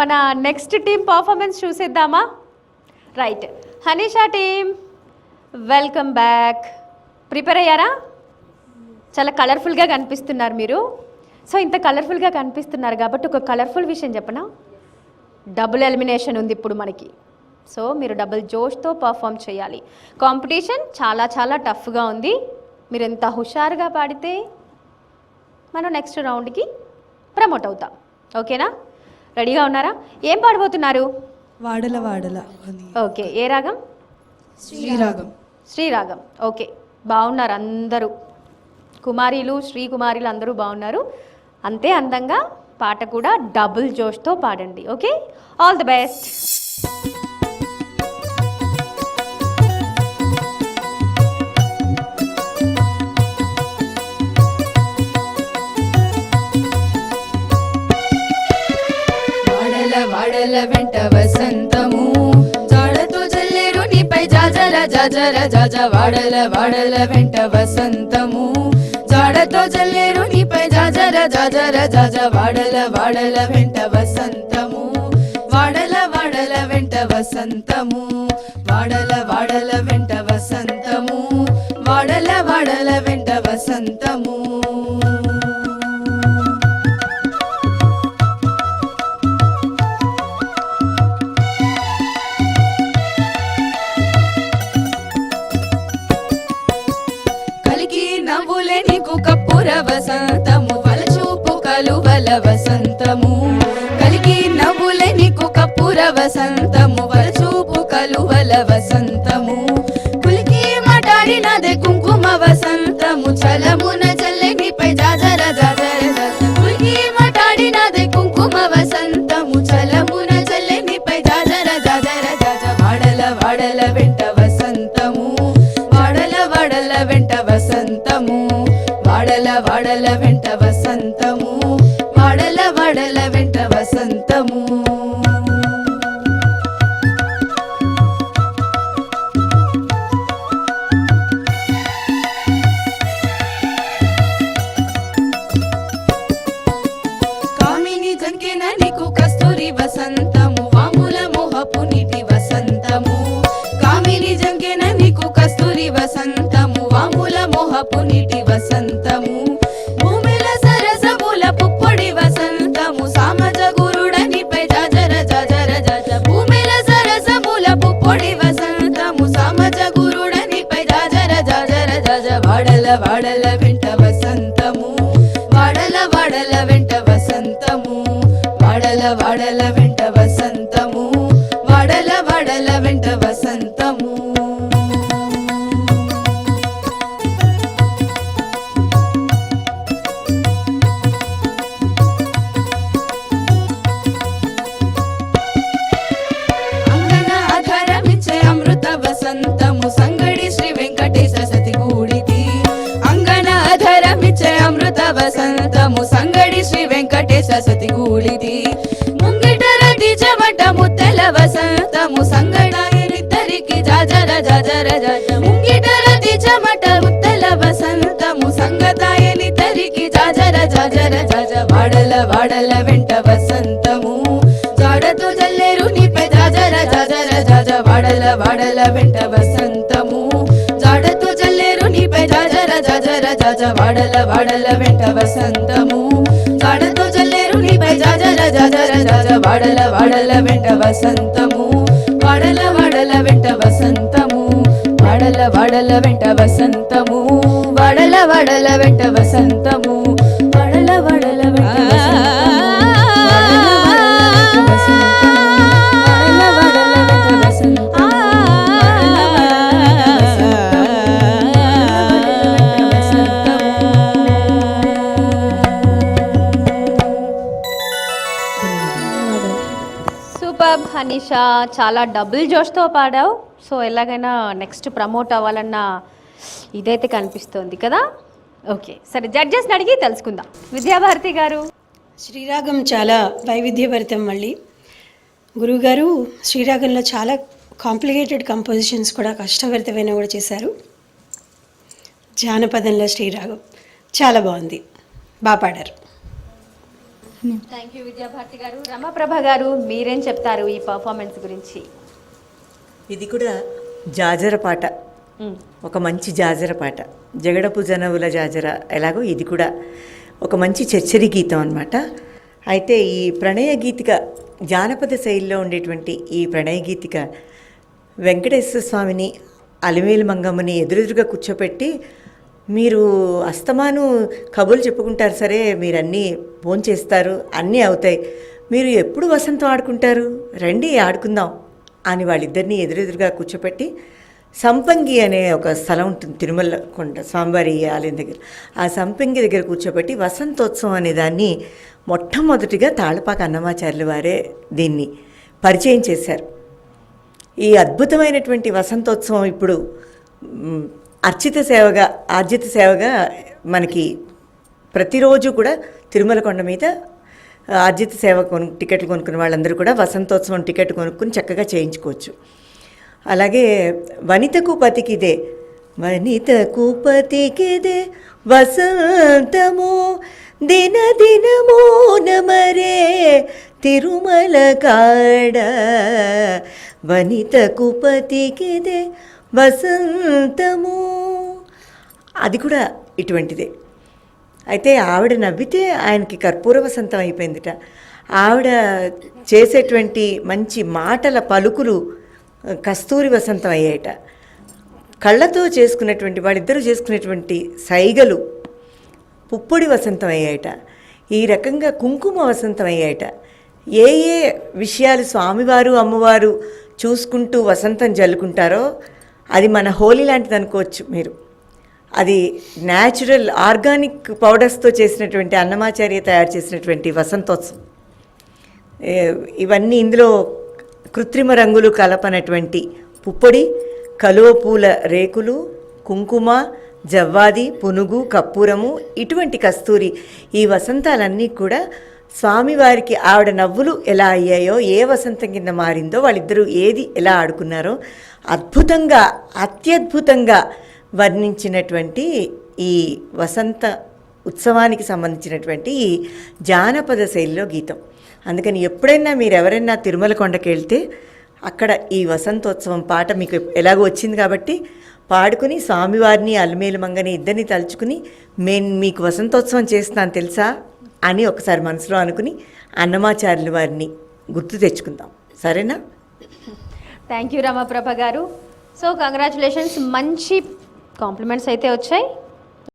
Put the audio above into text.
మన next team performance చూసేద్దామా? Right Hanisha team welcome back prepare అయ్యారా? చాలా కలర్ఫుల్గా కనిపిస్తున్నారు మీరు. సో ఇంత కలర్ఫుల్గా కనిపిస్తున్నారు కాబట్టి ఒక కలర్ఫుల్ విషయం చెప్పనా? డబుల్ ఎలిమినేషన్ ఉంది ఇప్పుడు మనకి. సో మీరు డబుల్ జోష్తో పర్ఫామ్ చేయాలి. కాంపిటీషన్ చాలా చాలా టఫ్గా ఉంది. మీరు ఎంత హుషారుగా పాడితే మనం నెక్స్ట్ రౌండ్కి ప్రమోట్ అవుతాం. ఓకేనా రెడీగా ఉన్నారా? ఏం పాడబోతున్నారు? వాడల వాడల. ఓకే ఏ రాగం? శ్రీరాగం. శ్రీరాగం. ఓకే బాగున్నారు అందరూ. కుమారీలు శ్రీ కుమారీలు అందరూ బాగున్నారు. అంతే అందంగా పాట కూడా డబుల్ జోష్తో పాడండి ఓకే? ఆల్ ది బెస్ట్ వాడల వెంట వసంతము. జాడతో జల్లెరు నీపై జాజర జాజర జాజ వాడల వాడల వెంట వసంతము. జాడతో జల్లెరు నీపై జాజర జాజర జాజ వాడల వాడల వెంట వసంతము. వాడల వాడల వెంట వసంతము. వాడల వాడల వెంట వసంతము. వాడల వాడల వెంట వసంతము. వసంతము వలచూపు కలువల వసంతము. కలిగి నవ్వులే నీకు కప్పుర వసంతము వలచూపు కలువల వసంతము. కులికి మాట్లాడినదే కుంకుమ వసంతము చలమున వాడల వెంట వసంతము. కామిని జంకెన నీకు కస్తూరి వసంతము వాముల మోహపు నీటి వసంతము. కామిని జంకెన నీకు కస్తూరి వసంతము వాముల మోహపు నీటి వసంతము. వాడల వాడల వెంట వసంతము. వాడల వాడల వెంట వసంతము. శ్రీ వెంకటేశ సతి గూడితి ముంగిట రతి చెమట ముత్తెల వసంతము సంగడాయనిద్దరికి జాజర జాజర జాజ ముంగిట రతి చెమట ముత్తెల వసంతము సంగతాయనిద్దరికి జాజర జాజర జాజ వాడల వాడల వెంట వసంతము. జాడతో జల్లేరు నీపై జాజర జాజర జాజ వాడల వాడల వెంట వసంతము. జాడతో జల్లేరు నీపై జాజర జాజర జాజ వాడల వాడల వెంట వసంతము. వడల వడల వెంట వసంతము. వాడల వడల వెంట వసంతము. వాడల వాడల వెంట వసంతము. వడల వడల వెంట వసంతము. వెల్కమ్ హనీషా చాలా డబుల్ జోష్తో పాడావు. సో ఎలాగైనా నెక్స్ట్ ప్రమోట్ అవ్వాలన్న ఇదైతే కనిపిస్తోంది కదా? ఓకే సరే జడ్జెస్ని అడిగి తెలుసుకుందాం. విద్యాభారతి గారు. శ్రీరాగం చాలా వైవిధ్యభరితం మళ్ళీ. గురువుగారు శ్రీరాగంలో చాలా కాంప్లికేటెడ్ కంపోజిషన్స్ కూడా కష్టభరితమైన కూడా చేశారు. జానపదంలో శ్రీరాగం చాలా బాగుంది. బాగా పాడారు. థ్యాంక్ యూ విద్యాభారతి గారు. రమాప్రభ గారు మీరేం చెప్తారు ఈ పర్ఫార్మెన్స్ గురించి? ఇది కూడా జాజర పాట. ఒక మంచి జాజర పాట. జగడపు జనవుల జాజర ఎలాగో ఇది కూడా ఒక మంచి చచ్చరి గీతం అన్నమాట. అయితే ఈ ప్రణయ గీతిక జానపద శైలిలో ఉండేటువంటి ఈ ప్రణయ గీతిక వెంకటేశ్వర స్వామిని అలివేలు మంగమ్మని ఎదురెదురుగా కూర్చోపెట్టి మీరు అస్తమాను కబుర్లు చెప్పుకుంటారు సరే మీరు అన్నీ ఫోన్ చేస్తారు అన్నీ అవుతాయి. మీరు ఎప్పుడు వసంతం ఆడుకుంటారు? రండి ఆడుకుందాం అని వాళ్ళిద్దరిని ఎదురెదురుగా కూర్చోపెట్టి సంపంగి అనే ఒక స్థలం ఉంటుంది తిరుమల కొండ స్వామివారి ఆలయం దగ్గర. ఆ సంపంగి దగ్గర కూర్చోబెట్టి వసంతోత్సవం అనే దాన్ని మొట్టమొదటిగా తాళపాక అన్నమాచార్యుల వారే దీన్ని పరిచయం చేశారు. ఈ అద్భుతమైనటువంటి వసంతోత్సవం ఇప్పుడు అర్చిత సేవగా ఆర్జిత సేవగా మనకి ప్రతిరోజు కూడా తిరుమల కొండ మీద ఆర్జిత సేవ కొను టికెట్లు కొనుక్కున్న వాళ్ళందరూ కూడా వసంతోత్సవం టికెట్ కొనుక్కుని చక్కగా చేయించుకోవచ్చు. అలాగే వనితకు పతికిదే వనితకు పతికిదే వసంతము దిన దినమో నమరే తిరుమల కాడ. వనితకు పతికిదే వసంతము. అది కూడా ఇటువంటిదే. అయితే ఆవిడ నవ్వితే ఆయనకి కర్పూర వసంతం అయిపోయిందిట. ఆవిడ చేసేటువంటి మంచి మాటల పలుకులు కస్తూరి వసంతం అయ్యాయట. కళ్ళతో చేసుకున్నటువంటి వాళ్ళిద్దరూ చేసుకునేటువంటి సైగలు పుప్పొడి వసంతం అయ్యాయట. ఈ రకంగా కుంకుమ వసంతం అయ్యాయట. ఏ ఏ విషయాలు స్వామివారు అమ్మవారు చూసుకుంటూ వసంతం జల్లుకుంటారో అది మన హోలీ లాంటిది అనుకోవచ్చు మీరు. అది న్యాచురల్ ఆర్గానిక్ పౌడర్స్తో చేసినటువంటి అన్నమాచార్య తయారు చేసినటువంటి వసంతోత్సవం. ఇవన్నీ ఇందులో కృత్రిమ రంగులు కలపనటువంటి పుప్పొడి కలువ పూల రేకులు కుంకుమ జవ్వాది పునుగు కప్పూరము ఇటువంటి కస్తూరి ఈ వసంతాలన్నీ కూడా స్వామివారికి ఆవిడ నవ్వులు ఎలా అయ్యాయో ఏ వసంతం కింద మారిందో వాళ్ళిద్దరూ ఏది ఎలా ఆడుకున్నారో అద్భుతంగా అత్యద్భుతంగా వర్ణించినటువంటి ఈ వసంత ఉత్సవానికి సంబంధించినటువంటి ఈ జానపద శైలిలో గీతం. అందుకని ఎప్పుడైనా మీరు ఎవరైనా తిరుమల కొండకి వెళ్తే అక్కడ ఈ వసంతోత్సవం పాట మీకు ఎలాగో వచ్చింది కాబట్టి పాడుకుని స్వామివారిని అల్మేలు మంగని ఇద్దరిని తలుచుకుని మేము మీకు వసంతోత్సవం చేస్తాను తెలుసా? అని ఒకసారి మనసులో అనుకుని అన్నమాచార్యుల వారిని గుర్తు తెచ్చుకుందాం. సరేనా? థ్యాంక్ యూ రమాప్రభ గారు. సో కంగ్రాచులేషన్స్ మంచి కాంప్లిమెంట్స్ అయితే వచ్చాయి.